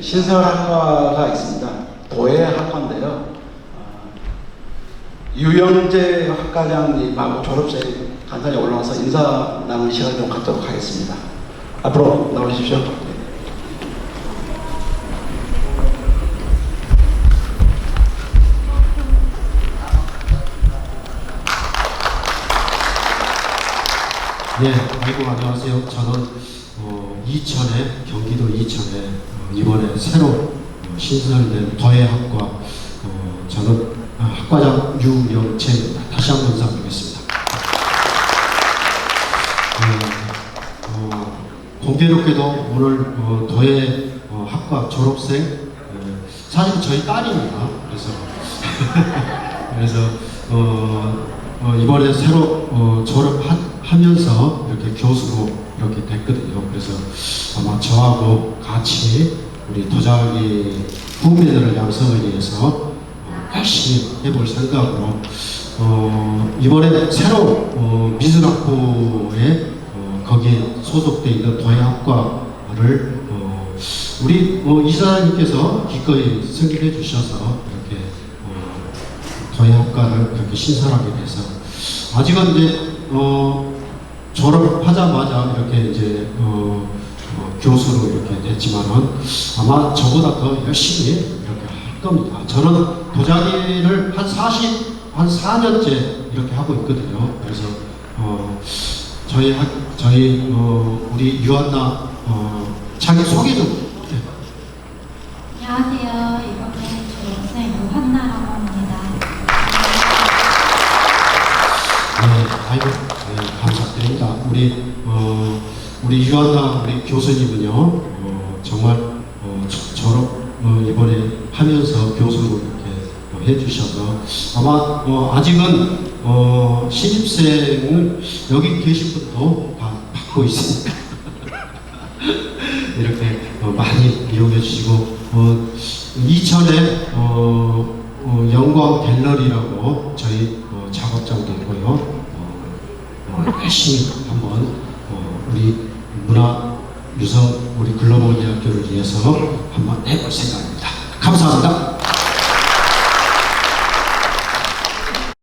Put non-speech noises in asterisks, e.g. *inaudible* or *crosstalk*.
신설 학과가 있습니다. 도예 학과인데요. 어, 유영재 학과장님하고 졸업생 간단히 올라와서 인사 나누는 시간 좀 갖도록 하겠습니다. 앞으로 나오십시오. 네, 아이고 안녕하세요. 저는 어, 이천에 경기도 이천에 어, 이번에 새로 어, 신설된 도예학과 어, 저는 아, 학과장 유영채입니다. 다시 한 번 인사드리겠습니다. 네, 어, 공교롭게도 오늘 어, 도예 어, 학과 졸업생 어, 사실 저희 딸입니다. 그래서 *laughs* 그래서 어, 어, 이번에 새로 어, 졸업 하면서 이렇게 교수로 이렇게 됐거든요. 그래서 아마 저하고 같이 우리 도자기 후배들을 양성을 위해서 어, 열심히 해볼 생각으로 어, 이번에 새로 어, 미술학부에 어, 거기에 소속돼 있는 도예학과를 어, 우리 어, 이사님께서 기꺼이 승인해 주셔서 이렇게 어, 도예학과를 이렇게 신설하게 돼서 아직은 이제 어, 졸업하자마자 이렇게 이제 어, 어, 교수로 이렇게 됐지만은 아마 저보다 더 열심히 이렇게 할 겁니다. 저는 도자기를 한 40, 한 4년째 이렇게 하고 있거든요. 그래서 어, 저희 학, 저희 어, 우리 유한나 어, 자기 소개 좀. 네. 안녕하세요. 네, 아이고, 네, 감사드립니다. 우리, 어, 우리 유한나 우리 교수님은요, 어, 정말, 어, 저- 졸업, 어, 이번에 하면서 교수로 이렇게 어, 해주셔서 아마, 어, 아직은, 어, 신입생을 여기 계신 분도 다 받고 있습니다. *laughs* 이렇게 어, 많이 이용해 주시고 어, 이천에 어, 어, 영광 갤러리라고 저희 어, 작업장도 열심히 한번 어, 우리 문화 유성 우리 글로벌 대학교를 위해서 한번 해볼 생각입니다. 감사합니다.